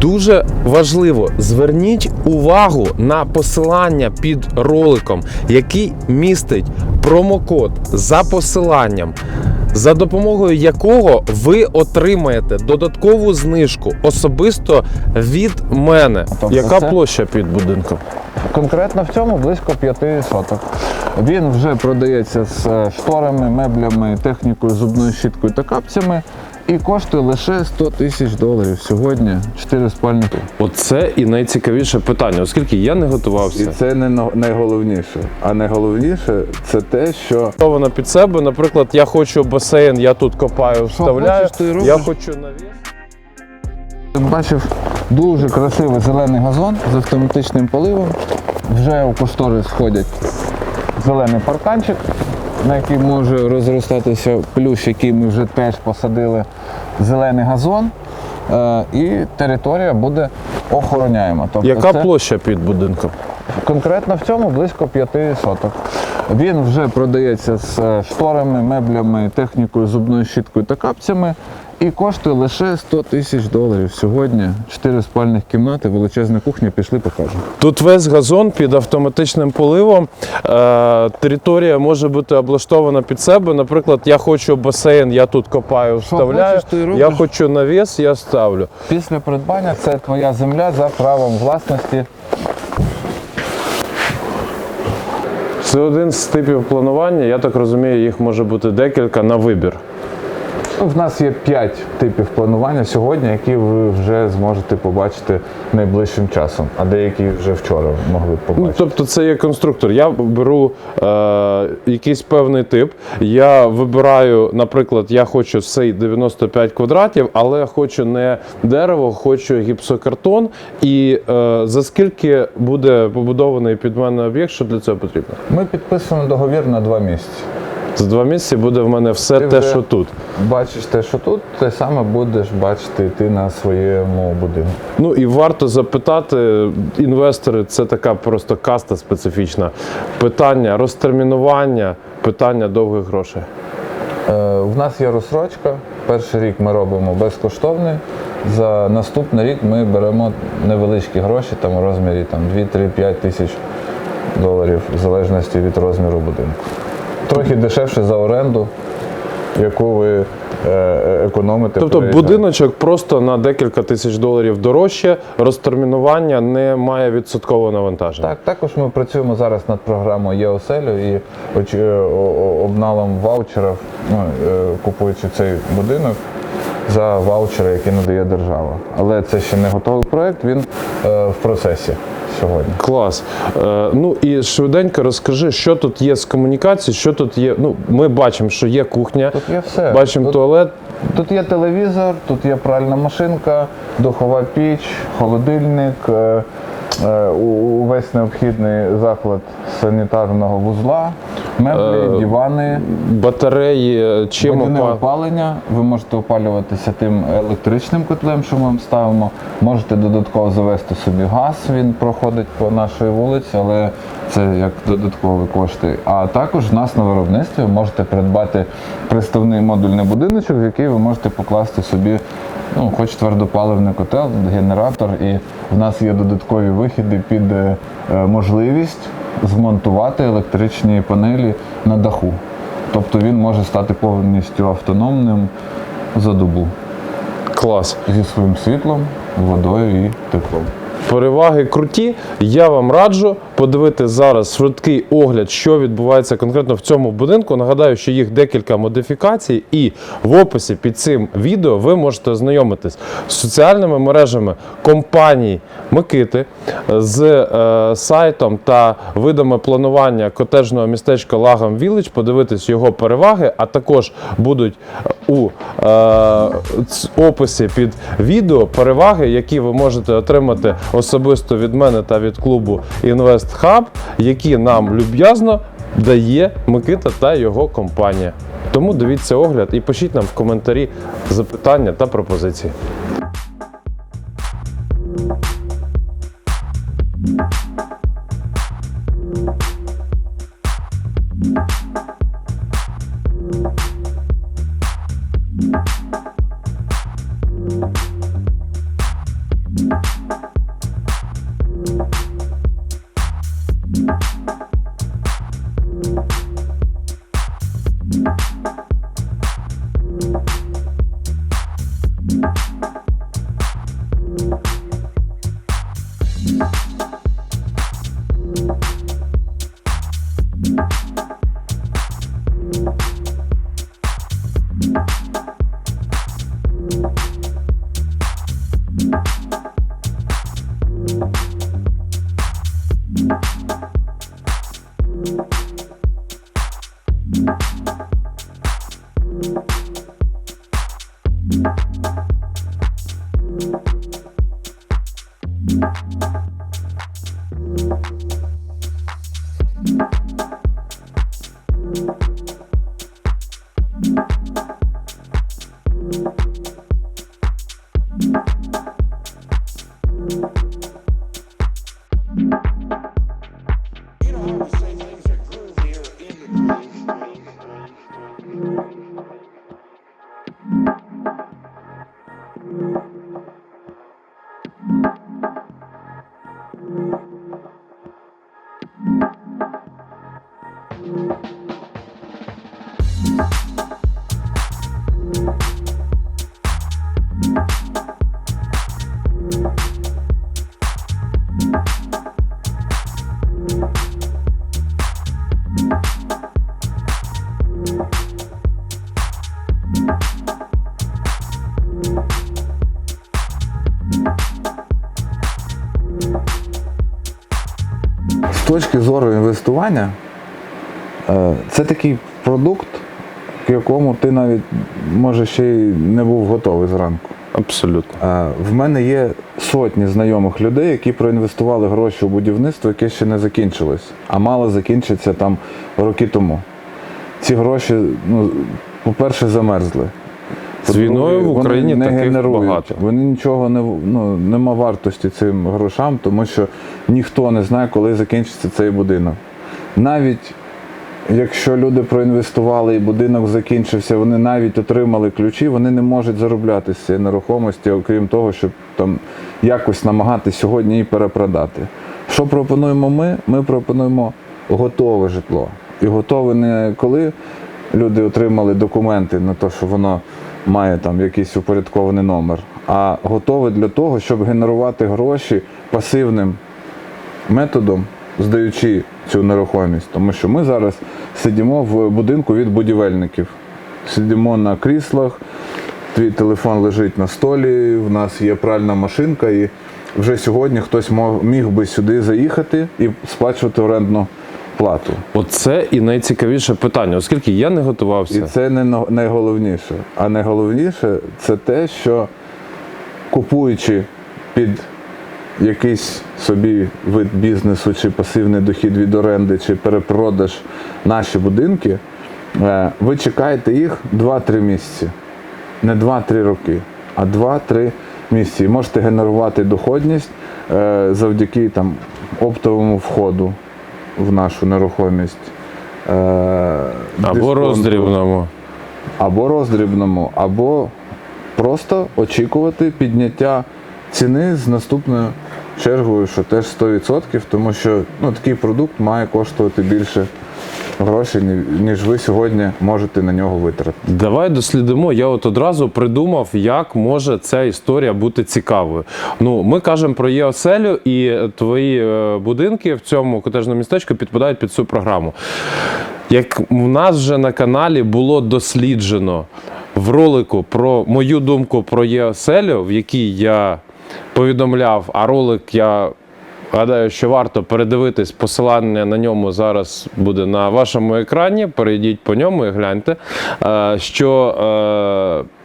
Дуже важливо, зверніть увагу на посилання під роликом, який містить промокод за посиланням, за допомогою якого ви отримаєте додаткову знижку особисто від мене. Тобто Яка це- площа під будинком? Конкретно в цьому близько 5 соток. Він вже продається з е, шторами, меблями, технікою, зубною щіткою та капцями. І коштує лише 100 тисяч доларів сьогодні. 4 спальники. Оце і найцікавіше питання, оскільки я не готувався. І це не найголовніше. А найголовніше це те, що Вона під себе. Наприклад, я хочу басейн, я тут копаю, вставляю. хочеш, я хочу навіс. Бачив дуже красивий зелений газон з автоматичним поливом. Вже у кошторис входять зелений парканчик, на який може розростатися плющ, який ми вже теж посадили зелений газон. Е, І територія буде охороняема. Тобто Яка це площа під будинком? конкретно в цьому близько 5 соток. Він вже продається з е, шторами, меблями, технікою, зубною щіткою та капцями. І коштує лише 100 тисяч доларів сьогодні. Чотири спальних кімнати, величезна кухня, пішли покажемо. Тут весь газон під автоматичним поливом. Е, територія може бути облаштована під себе. Наприклад, я хочу басейн, я тут копаю, вставляю. хочеш, я хочу навіс, я ставлю. Після придбання це твоя земля за правом власності. Це один з типів планування. Я так розумію, їх може бути декілька на вибір. Ну, В нас є 5 типів планування сьогодні, які ви вже зможете побачити найближчим часом, а деякі вже вчора могли б Ну, побачити. тобто це є конструктор. Я беру е, якийсь певний тип. Я вибираю, наприклад, я хочу цей 95 квадратів, але хочу не дерево, хочу гіпсокартон. І е, за скільки буде побудований під мене об'єкт, що для цього потрібно? Ми підписуємо договір на два місяці. За два місяці буде в мене все Ти те, що тут. Бачиш те, що тут, те саме будеш бачити і ти на своєму будинку. Ну і варто запитати, інвестори, це така просто каста специфічна. Питання розтермінування, питання довгих грошей. Е, в нас є розсрочка. Перший рік ми робимо безкоштовний. За наступний рік ми беремо невеличкі гроші, там у розмірі там, 2-3-5 тисяч доларів, в залежності від розміру будинку. Трохи дешевше за оренду, яку ви е, е, економите. Тобто переїжджаючи. будиночок просто на декілька тисяч доларів дорожче, розтермінування не має відсоткового навантаження. Так, також ми працюємо зараз над програмою ЄОСЕЛю і е, обналом ваучерів, ну, купуючи цей будинок за ваучери, які надає держава. Але це ще не готовий проект, він е, в процесі сьогодні. Клас. Е, ну і швиденько розкажи, що тут є з комунікації, що тут є. Ну, ми бачимо, що є кухня, Тут є все. бачимо Тут- туалет. Тут є телевізор, тут є пральна машинка, духова піч, холодильник, е, е, увесь необхідний заклад санітарного вузла, меблі, Е, дивани. Батареї, чим Водяне опа- опалення, ви можете опалюватися тим електричним котлем, що ми вам ставимо. Можете додатково завести собі газ, він проходить по нашій вулиці, але це як додаткові кошти. А також в нас на виробництві ви можете придбати приставний модульний будиночок, в який ви можете покласти собі ну, хоч твердопаливний котел, генератор, і в нас є додаткові вихіди під е, е, можливість змонтувати електричні панелі на даху. Тобто він може стати повністю автономним за добу клас. зі своїм світлом, водою і теплом. Переваги круті. Я вам раджу подивити зараз швидкий огляд, що відбувається конкретно в цьому будинку. Нагадаю, що їх декілька модифікацій, і в описі під цим відео ви можете ознайомитись з соціальними мережами компаній Микити, з е, сайтом та видами планування котежного містечка Лагам Village, подивитись його переваги, а також будуть у е, описі під відео переваги, які ви можете отримати особисто від мене та від клубу Invest Hub, які нам люб'язно дає Микита та його компанія. Тому дивіться огляд і пишіть нам в коментарі запитання та пропозиції. Bye. Точки зору інвестування, е, це такий продукт, к якому ти навіть може ще й не був готовий зранку. Абсолютно. Е, В мене є сотні знайомих людей, які проінвестували гроші у будівництво, яке ще не закінчилось, а мало закінчиться там роки тому. Ці гроші, ну, по-перше, замерзли. З війною в Україні не таких генерують. багато. Вони нічого не ну, нема вартості цим грошам, тому що ніхто не знає, коли закінчиться цей будинок. Навіть якщо люди проінвестували і будинок закінчився, вони навіть отримали ключі, вони не можуть заробляти з цієї нерухомості, окрім того, щоб там якось намагатись сьогодні її перепродати. Що пропонуємо ми? Ми пропонуємо готове житло. І готове не коли люди отримали документи на те, що воно має там якийсь упорядкований номер, а готове для того, щоб генерувати гроші пасивним методом, здаючи цю нерухомість. Тому що ми зараз сидимо в будинку від будівельників. Сидимо на кріслах, твій телефон лежить на столі, в нас є пральна машинка, і вже сьогодні хтось міг би сюди заїхати і сплачувати орендну плату. Оце і найцікавіше питання, оскільки я не готувався. І це не найголовніше. А найголовніше це те, що купуючи під якийсь собі вид бізнесу, чи пасивний дохід від оренди, чи перепродаж наші будинки, е, ви чекаєте їх 2-3 місяці. Не 2-3 роки, а 2-3 місяці. І можете генерувати доходність е, завдяки там, оптовому входу в нашу нерухомість. е, Або дисконту роздрібному. або роздрібному, або просто очікувати підняття ціни з наступною чергою, що теж 100%, тому що ну, такий продукт має коштувати більше грошей, ніж ви сьогодні можете на нього витратити. Давай дослідимо. Я от одразу придумав, як може ця історія бути цікавою. Ну, ми кажемо про ЄОселю, і твої е, будинки в цьому котежному містечку підпадають під цю програму. Як у нас вже на каналі було досліджено в ролику про мою думку про ЄОселю, в якій я повідомляв, а ролик я Гадаю, що варто передивитись посилання на ньому зараз буде на вашому екрані. Перейдіть по ньому і гляньте, е, що е,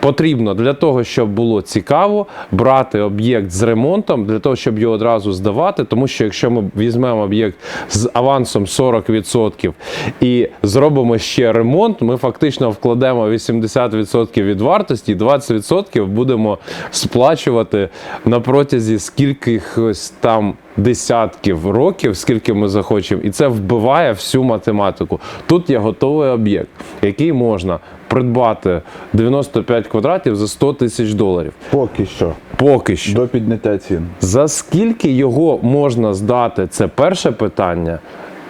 потрібно для того, щоб було цікаво, брати об'єкт з ремонтом, для того, щоб його одразу здавати. Тому що якщо ми візьмемо об'єкт з авансом 40% і зробимо ще ремонт, ми фактично вкладемо 80% від вартості, і 20% будемо сплачувати на протязі скількихось там. Десятків років, скільки ми захочемо, і це вбиває всю математику. Тут є готовий об'єкт, який можна придбати 95 квадратів за 100 тисяч доларів. Поки що, Поки що. до підняття цін. За скільки його можна здати? Це перше питання.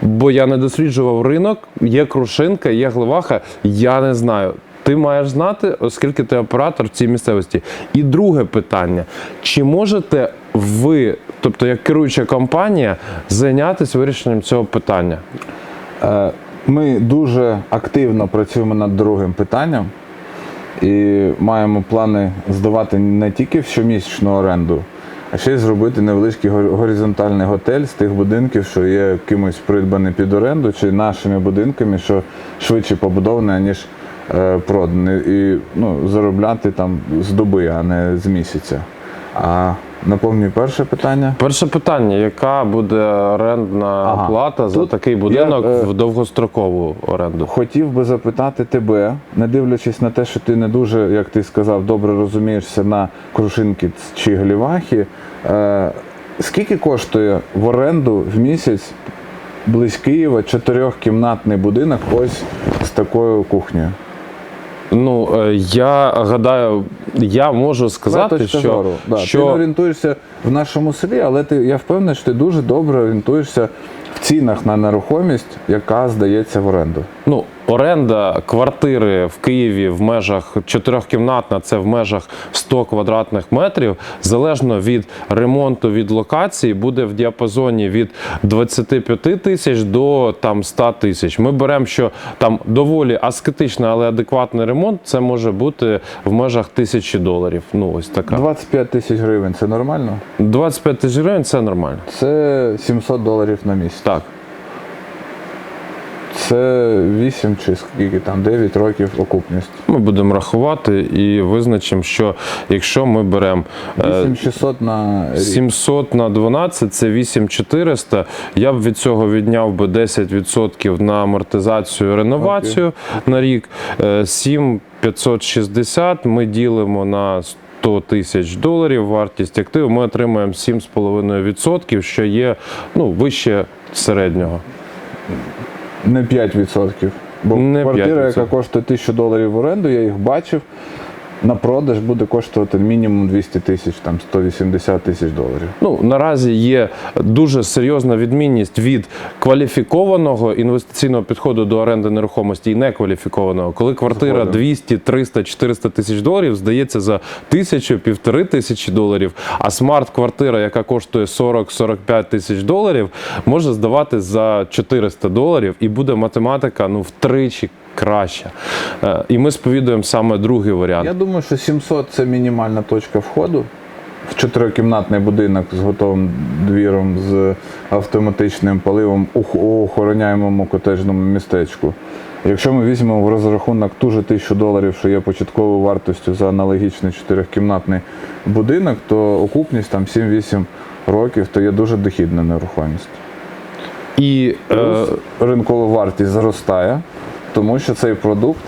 Бо я не досліджував ринок, є крушинка, є гливаха. Я не знаю. Ти маєш знати, оскільки ти оператор в цій місцевості. І друге питання: чи можете ви, тобто як керуюча компанія, зайнятися вирішенням цього питання? Е, Ми дуже активно працюємо над другим питанням і маємо плани здавати не тільки в щомісячну оренду, а ще й зробити невеличкий горизонтальний готель з тих будинків, що є кимось придбаний під оренду, чи нашими будинками, що швидше побудовані, ніж е, продані. І ну, заробляти там з доби, а не з місяця. А наповнюю перше питання. Перше питання: яка буде орендна Ага. плата за Тут такий будинок я, е, в довгострокову оренду? Хотів би запитати тебе, не дивлячись на те, що ти не дуже, як ти сказав, добре розумієшся на крушинки чи глівахи. Е, скільки коштує в оренду в місяць близь Києва чотирьохкімнатний будинок ось з такою кухнею? Ну е, я гадаю, я можу сказати, що, зору. Да, Ти не орієнтуєшся в нашому селі, але ти, я впевнений, що ти дуже добре орієнтуєшся в цінах на нерухомість, яка здається в оренду. ну, оренда квартири в Києві в межах чотирьохкімнатна, це в межах 100 квадратних метрів, залежно від ремонту від локації, буде в діапазоні від 25 тисяч до там 100 тисяч. Ми беремо, що там доволі аскетичний, але адекватний ремонт, це може бути в межах тисячі доларів. Ну ось така. 25 тисяч гривень це нормально? 25 тисяч гривень це нормально. Це 700 доларів на місяць. Так. Це 8 чи скільки там 9 років окупність. Ми будемо рахувати і визначимо, що якщо ми беремо е, 8600 на рік. 700 на 12 це 8400. Я б від цього відняв би 10% на амортизацію, реновацію на рік. Е, 7560 ми ділимо на 100 тисяч доларів вартість активу. Ми отримаємо 7,5%, що є ну, вище середнього. Не 5%. Бо Не квартира, 5%. яка коштує 1000 доларів в оренду, я їх бачив. На продаж буде коштувати мінімум 200 тисяч, там 180 тисяч доларів. Ну наразі є дуже серйозна відмінність від кваліфікованого інвестиційного підходу до оренди нерухомості і некваліфікованого. Коли квартира Згоден. 200, 300, 400 тисяч доларів здається за тисячу, півтори тисячі доларів. А смарт-квартира, яка коштує 40-45 тисяч доларів, може здавати за 400 доларів, і буде математика ну втричі краща. Е, І ми сповідуємо саме другий варіант. Я думаю, що 700 це мінімальна точка входу в чотирикімнатний будинок з готовим двіром, з автоматичним паливом у охороняємому котеджному містечку. Якщо ми візьмемо в розрахунок ту же тисячу доларів, що є початковою вартістю за аналогічний чотирикімнатний будинок, то окупність там 7-8 років, то є дуже дохідна нерухомість. І е, ринкова вартість зростає, тому що цей продукт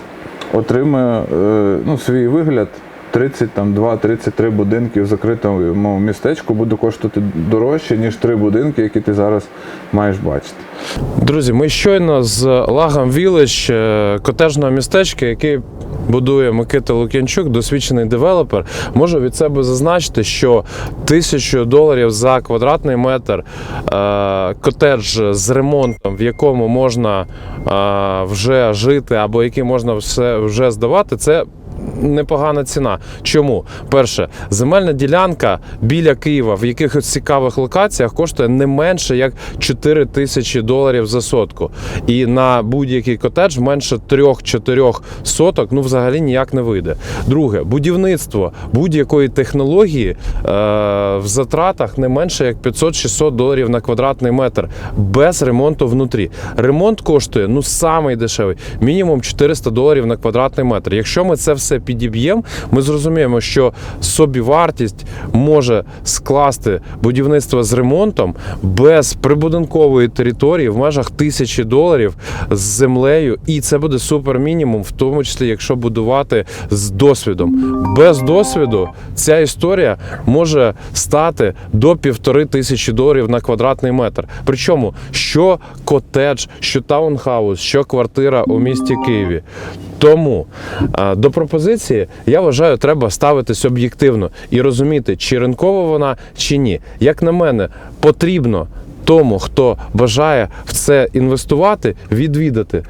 отримує е, ну, свій вигляд. 32-33 будинки в закритому містечку буде коштувати дорожче, ніж три будинки, які ти зараз маєш бачити. Друзі, ми щойно з Лагом Вілич, е, котежного містечка, який будує Микита Лук'янчук, досвідчений девелопер, можу від себе зазначити, що тисячу доларів за квадратний метр е, котедж з ремонтом, в якому можна е, вже жити, або який можна все вже здавати, це непогана ціна. Чому? Перше, земельна ділянка біля Києва в якихось цікавих локаціях коштує не менше як 4 тисячі доларів за сотку. І на будь-який котедж менше 3-4 соток ну взагалі ніяк не вийде. Друге, будівництво будь-якої технології е, в затратах не менше як 500-600 доларів на квадратний метр без ремонту внутрі. Ремонт коштує ну самий дешевий, мінімум 400 доларів на квадратний метр. Якщо ми це все підіб'ємо, ми зрозуміємо, що собівартість може скласти будівництво з ремонтом без прибудинкової території в межах тисячі доларів з землею, і це буде супер мінімум, в тому числі, якщо будувати з досвідом. Без досвіду ця історія може стати до півтори тисячі доларів на квадратний метр. Причому що котедж, що таунхаус, що квартира у місті Києві. Тому е, до пропозиції я вважаю, треба ставитись об'єктивно і розуміти, чи ринкова вона, чи ні. Як на мене, потрібно тому, хто бажає в це інвестувати, відвідати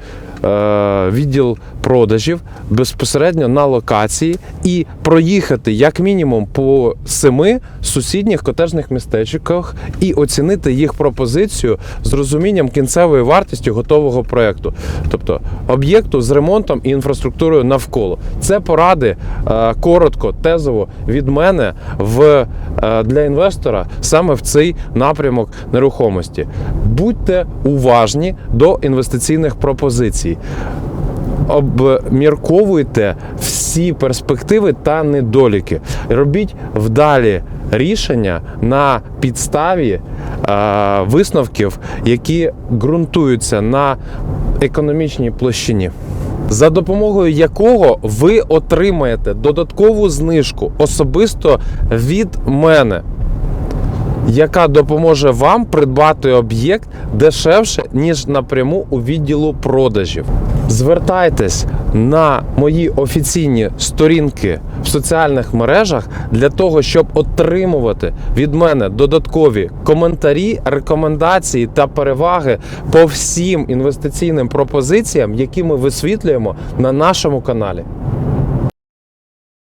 відділ продажів безпосередньо на локації і проїхати як мінімум по семи сусідніх котежних містечках і оцінити їх пропозицію з розумінням кінцевої вартості готового проекту, тобто об'єкту з ремонтом і інфраструктурою навколо. Це поради е, коротко, тезово від мене в, е, для інвестора саме в цей напрямок нерухомості. Будьте уважні до інвестиційних пропозицій. Обмірковуйте всі перспективи та недоліки. Робіть вдалі рішення на підставі е, висновків, які ґрунтуються на економічній площині. За допомогою якого ви отримаєте додаткову знижку особисто від мене яка допоможе вам придбати об'єкт дешевше, ніж напряму у відділу продажів. Звертайтесь на мої офіційні сторінки в соціальних мережах для того, щоб отримувати від мене додаткові коментарі, рекомендації та переваги по всім інвестиційним пропозиціям, які ми висвітлюємо на нашому каналі.